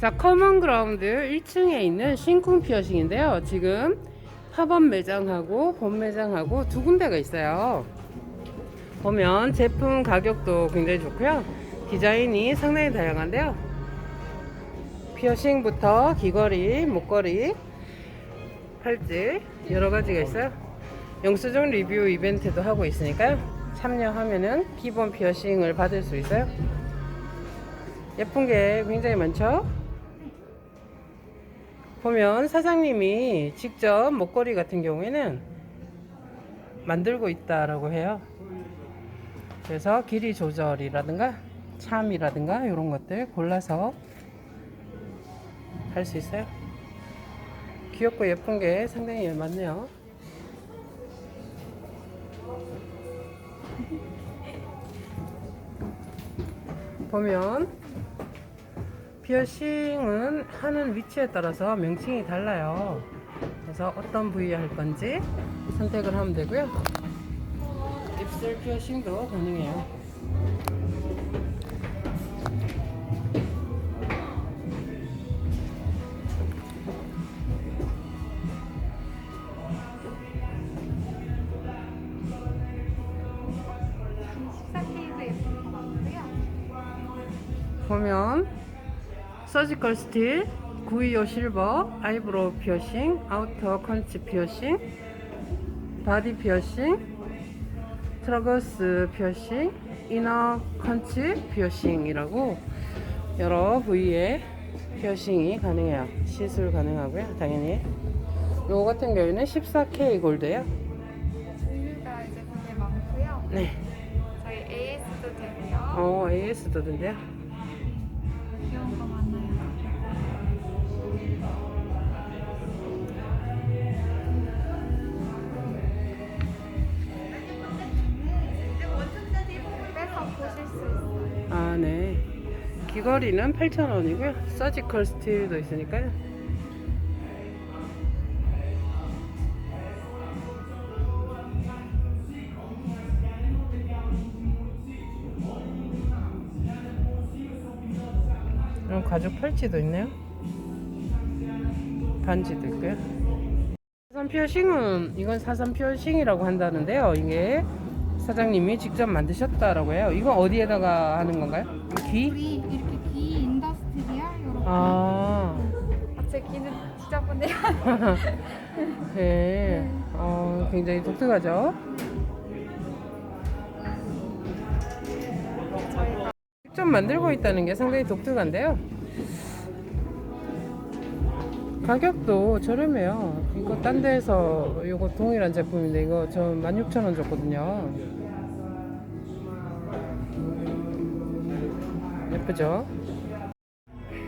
자, 커먼 그라운드 1층에 있는 신쿵 피어싱인데요. 지금 팝업 매장하고 본 매장하고 두 군데가 있어요. 보면 제품 가격도 굉장히 좋고요. 디자인이 상당히 다양한데요. 피어싱부터 귀걸이, 목걸이, 팔찌 여러 가지가 있어요. 영수증 리뷰 이벤트도 하고 있으니까요. 참여하면은 기본 피어싱을 받을 수 있어요. 예쁜 게 굉장히 많죠? 보면 사장님이 직접 목걸이 같은 경우에는 만들고 있다라고 해요. 그래서 길이 조절이라든가 참이라든가 이런 것들 골라서 할 수 있어요. 귀엽고 예쁜 게 상당히 많네요. 보면 피어싱은 하는 위치에 따라서 명칭이 달라요. 그래서 어떤 부위에 할 건지 선택을 하면 되고요. 입술 피어싱도 가능해요. 보면 서지컬 스틸, 925 실버, 아이브로우 피어싱, 아우터 컨치 피어싱, 바디 피어싱, 트러거스 피어싱, 이너 컨치 피어싱이라고 여러 부위의 피어싱이 가능해요. 시술 가능하고요. 당연히. 요거 같은 경우에는 14K 골드예요. 종류가 이제 되게 많고요. 네. 저희 AS도 되고요. 어, AS도던데요. 귀여운 거많 아, 네. 귀걸이는 8,000원이고요. 서지컬 스틸도 있으니까요. 어, 가죽 팔찌도 있네요. 반지도 있고요. 사산 피어싱은 이건 사산 피어싱이라고 한다는데요. 이게 사장님이 직접 만드셨다라고 해요. 이건 어디에다가 하는 건가요? 귀? 우리 이렇게 귀 인더스트리얼 이렇게. 아, 아, 제 귀는 지저분해요. 네. 어, 굉장히 독특하죠. 저희가 직접 만들고 있다는 게 상당히 독특한데요. 가격도 저렴해요. 이거 딴 데에서 이거 동일한 제품인데 이거 저 16,000원 줬거든요. 예쁘죠?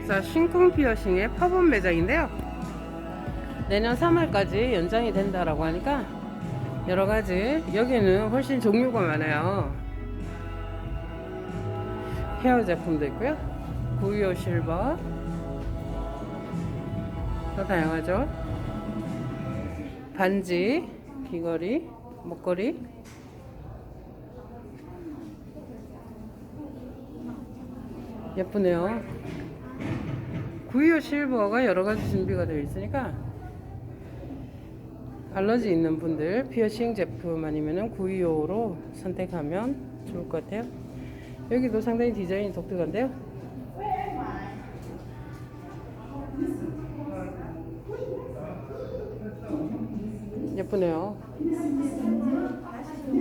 자, 신쿵 피어싱의 팝업 매장인데요. 내년 3월까지 연장이 된다라고 하니까 여러 가지 여기는 훨씬 종류가 많아요. 헤어 제품도 있고요. 구이오 실버. 더 다양하죠. 반지, 귀걸이, 목걸이. 예쁘네요. 구이오 실버가 여러 가지 준비가 되어 있으니까 알러지 있는 분들 피어싱 제품 아니면은 925로 선택하면 좋을 것 같아요. 여기도 상당히 디자인이 독특한데요. 예쁘네요.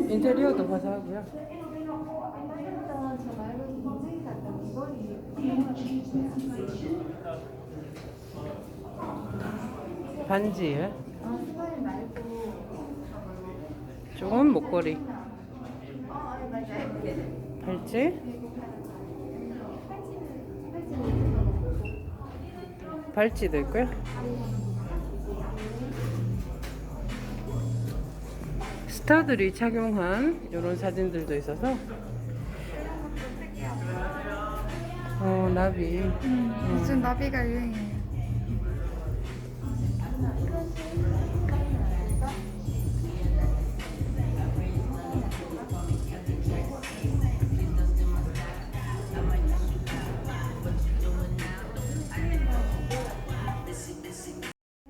인테리어도 화사하고요. 반지에 좋은 목걸이 팔찌 팔찌도 있고요 스타들이 착용한 이런 사진들도 있어서. 어 나비. 음, 음. 요즘 나비가 유행이에요?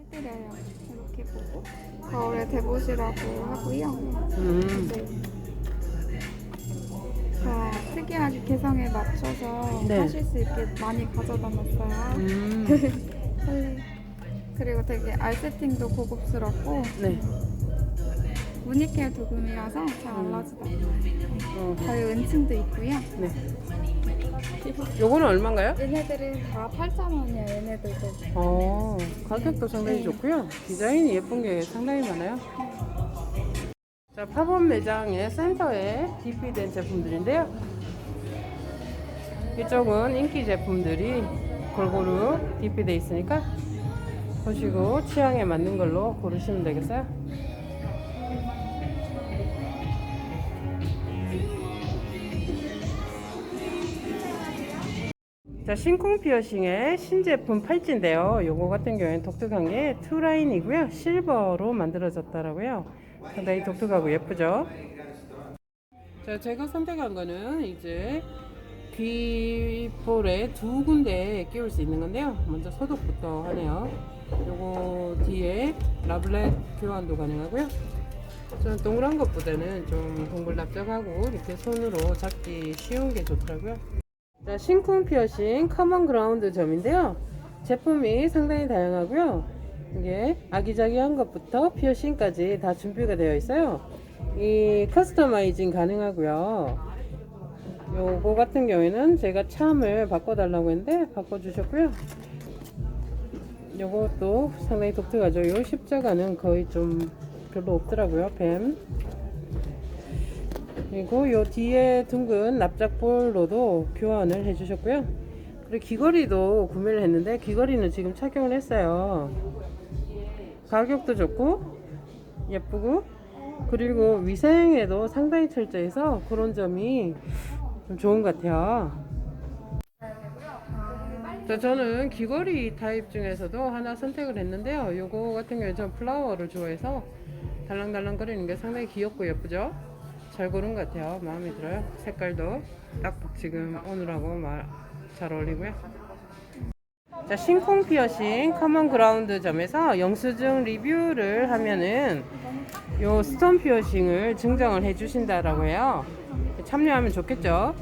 때려요. 그리고 거울에 대보시라고 하고요. 음. 네. 다 특이하게 개성에 맞춰서 네. 하실 수 있게 많이 가져다 놨어요. 음. 설레. 그리고 되게 알 세팅도 고급스럽고 네. 무니케어 도금이라서 잘안 음. 라지다. 어, 저희 은침도 있고요. 네. 요거는 얼마인가요? 얘네들은 다 8,000원이에요. 얘네들도. 어, 가격도 상당히 네. 좋고요. 디자인이 예쁜 게 상당히 많아요. 자, 팝업 매장의 센터에 DP된 제품들인데요. 이쪽은 인기 제품들이 골고루 DP돼 있으니까 보시고 취향에 맞는 걸로 고르시면 되겠어요. 자, 신콩 피어싱의 신제품 팔찌인데요. 요거 같은 경우에는 독특한 게 투라인이고요. 실버로 만들어졌더라고요. 상당히 독특하고 예쁘죠? 자, 제가 선택한 거는 이제 귀볼에 두 군데 끼울 수 있는 건데요. 먼저 소독부터 하네요. 요거 뒤에 라블렛 교환도 가능하고요. 저는 동그란 것보다는 좀 동글납작하고 이렇게 손으로 잡기 쉬운 게 좋더라고요. 자, 신쿵 피어싱 커먼 그라운드 점인데요. 제품이 상당히 다양하고요. 이게 아기자기한 것부터 피어싱까지 다 준비가 되어 있어요. 이 커스터마이징 가능하고요. 요거 같은 경우에는 제가 참을 바꿔달라고 했는데 바꿔주셨고요. 요것도 상당히 독특하죠. 요 십자가는 거의 좀 별로 없더라고요. 뱀. 그리고 요 뒤에 둥근 납작볼로도 교환을 해주셨고요. 그리고 귀걸이도 구매를 했는데 귀걸이는 지금 착용을 했어요. 가격도 좋고 예쁘고 그리고 위생에도 상당히 철저해서 그런 점이 좀 좋은 것 같아요. 자, 저는 귀걸이 타입 중에서도 하나 선택을 했는데요. 요거 같은 경우에 전 플라워를 좋아해서 달랑달랑 거리는 게 상당히 귀엽고 예쁘죠? 잘 고른 것 같아요. 마음에 들어요. 색깔도 딱 지금 오늘하고 마- 잘 어울리고요. 자, 신콩 피어싱 커먼 그라운드 점에서 영수증 리뷰를 하면은 요 스톤 피어싱을 증정을 해 주신다라고 해요. 참여하면 좋겠죠?